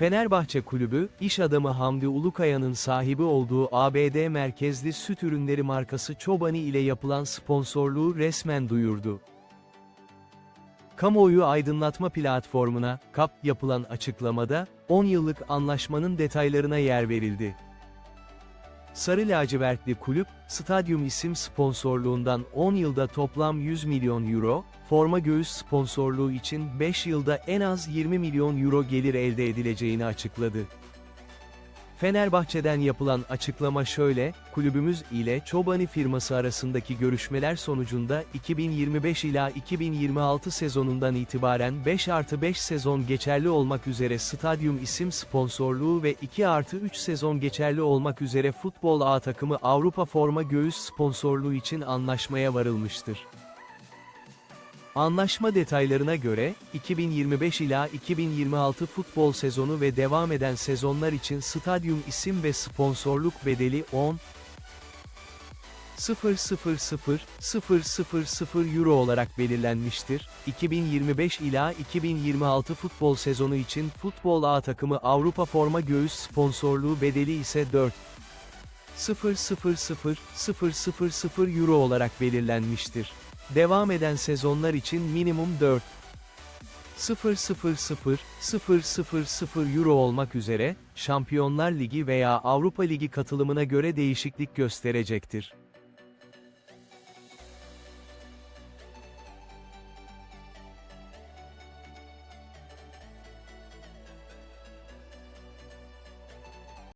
Fenerbahçe Kulübü, iş adamı Hamdi Ulukaya'nın sahibi olduğu ABD merkezli süt ürünleri markası Çobani ile yapılan sponsorluğu resmen duyurdu. Kamuoyu aydınlatma platformuna, KAP yapılan açıklamada, 10 yıllık anlaşmanın detaylarına yer verildi. Sarı lacivertli kulüp, stadyum isim sponsorluğundan 10 yılda toplam 100 milyon euro, forma göğüs sponsorluğu için 5 yılda en az 20 milyon euro gelir elde edileceğini açıkladı. Fenerbahçe'den yapılan açıklama şöyle, kulübümüz ile Çobani firması arasındaki görüşmeler sonucunda 2025 ila 2026 sezonundan itibaren 5 artı 5 sezon geçerli olmak üzere stadyum isim sponsorluğu ve 2 artı 3 sezon geçerli olmak üzere futbol A takımı Avrupa forma göğüs sponsorluğu için anlaşmaya varılmıştır. Anlaşma detaylarına göre, 2025 ila 2026 futbol sezonu ve devam eden sezonlar için stadyum isim ve sponsorluk bedeli 10 000 euro olarak belirlenmiştir. 2025 ila 2026 futbol sezonu için Futbol A takımı Avrupa forma göğüs sponsorluğu bedeli ise 4 000 euro olarak belirlenmiştir. Devam eden sezonlar için minimum 4 000 euro olmak üzere, Şampiyonlar Ligi veya Avrupa Ligi katılımına göre değişiklik gösterecektir.